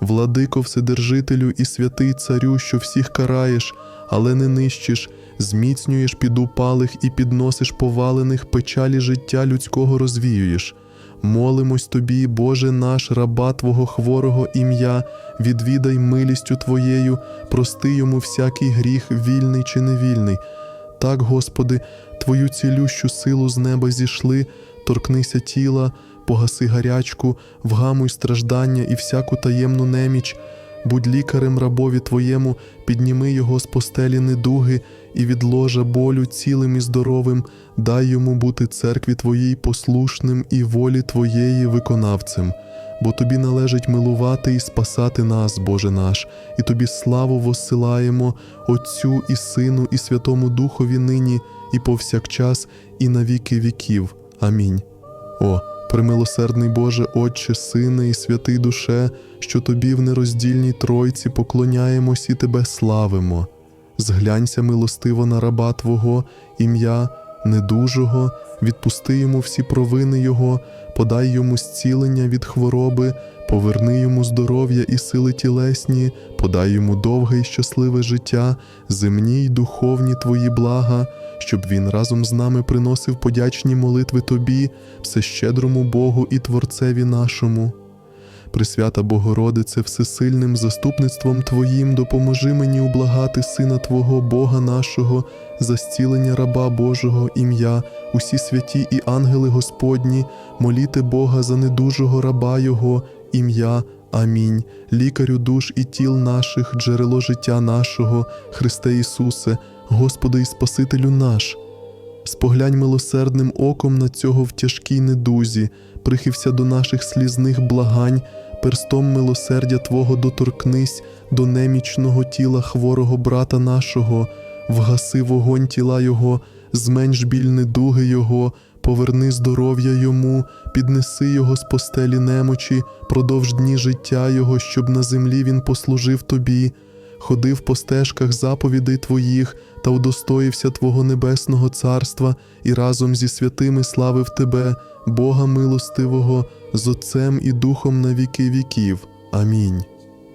Владико Вседержителю і святий Царю, що всіх караєш, але не нищиш, зміцнюєш підупалих і підносиш повалених, печалі життя людського розвіюєш. Молимось тобі, Боже наш, раба Твого хворого ім'я, відвідай милістю Твоєю, прости йому всякий гріх, вільний чи невільний. Так, Господи, Твою цілющу силу з неба зійшли, торкнися тіла, погаси гарячку, вгамуй страждання і всяку таємну неміч. Будь лікарем рабові Твоєму, підніми його з постелі недуги і від ложа болю цілим і здоровим, дай йому бути церкві Твоїй послушним і волі Твоєї виконавцем. Бо тобі належить милувати і спасати нас, Боже наш, і тобі славу воссилаємо Отцю і Сину, і Святому Духові нині, і повсякчас, і на віки віків. Амінь. О, примилосердний Боже, Отче, Сине і святий душе, що тобі в нероздільній Тройці поклоняємось і тебе славимо. Зглянься милостиво на раба Твого, ім'я недужого, відпусти йому всі провини Його, подай йому зцілення від хвороби, поверни йому здоров'я і сили тілесні, подай йому довге і щасливе життя, земні й духовні Твої блага, щоб він разом з нами приносив подячні молитви Тобі, всещедрому Богу і Творцеві нашому. Пресвята Богородице, всесильним заступництвом Твоїм допоможи мені ублагати Сина Твого, Бога нашого, за зцілення раба Божого ім'я, усі святі і ангели Господні, моліте Бога за недужого раба Його, ім'я. Амінь. Лікарю душ і тіл наших, джерело життя нашого, Христе Ісусе, Господи і Спасителю наш. Споглянь милосердним оком на цього в тяжкій недузі, прихився до наших слізних благань, перстом милосердя Твого доторкнись до немічного тіла хворого брата нашого, вгаси вогонь тіла Його, зменш біль недуги Його, поверни здоров'я йому, піднеси його з постелі немочі, продовж дні життя Його, щоб на землі він послужив Тобі ходив по стежках заповідей Твоїх та удостоївся Твого небесного царства і разом зі святими славив Тебе, Бога милостивого, з Отцем і Духом на віки віків. Амінь.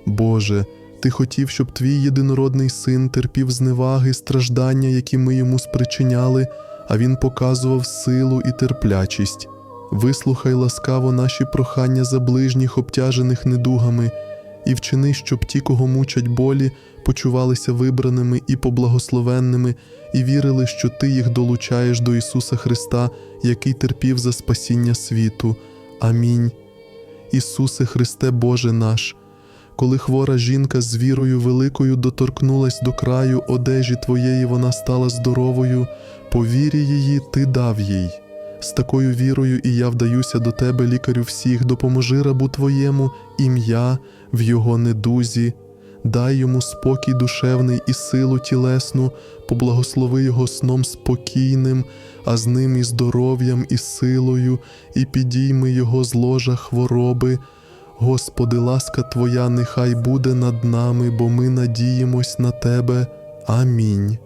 Боже, Ти хотів, щоб Твій єдинородний син терпів зневаги, страждання, які ми йому спричиняли, а Він показував силу і терплячість. Вислухай ласкаво наші прохання за ближніх, обтяжених недугами і вчини, щоб ті, кого мучать болі, почувалися вибраними і поблагословенними, і вірили, що Ти їх долучаєш до Ісуса Христа, який терпів за спасіння світу. Амінь. Ісусе Христе Боже наш, коли хвора жінка з вірою великою доторкнулась до краю одежі Твоєї, вона стала здоровою, по вірі її Ти дав їй. З такою вірою і я вдаюся до Тебе, лікарю всіх, допоможи рабу Твоєму ім'я в його недузі, дай йому спокій душевний і силу тілесну, поблагослови його сном спокійним, а з ним і здоров'ям, і силою, і підійми його з ложа хвороби. Господи, ласка Твоя нехай буде над нами, бо ми надіємось на Тебе. Амінь.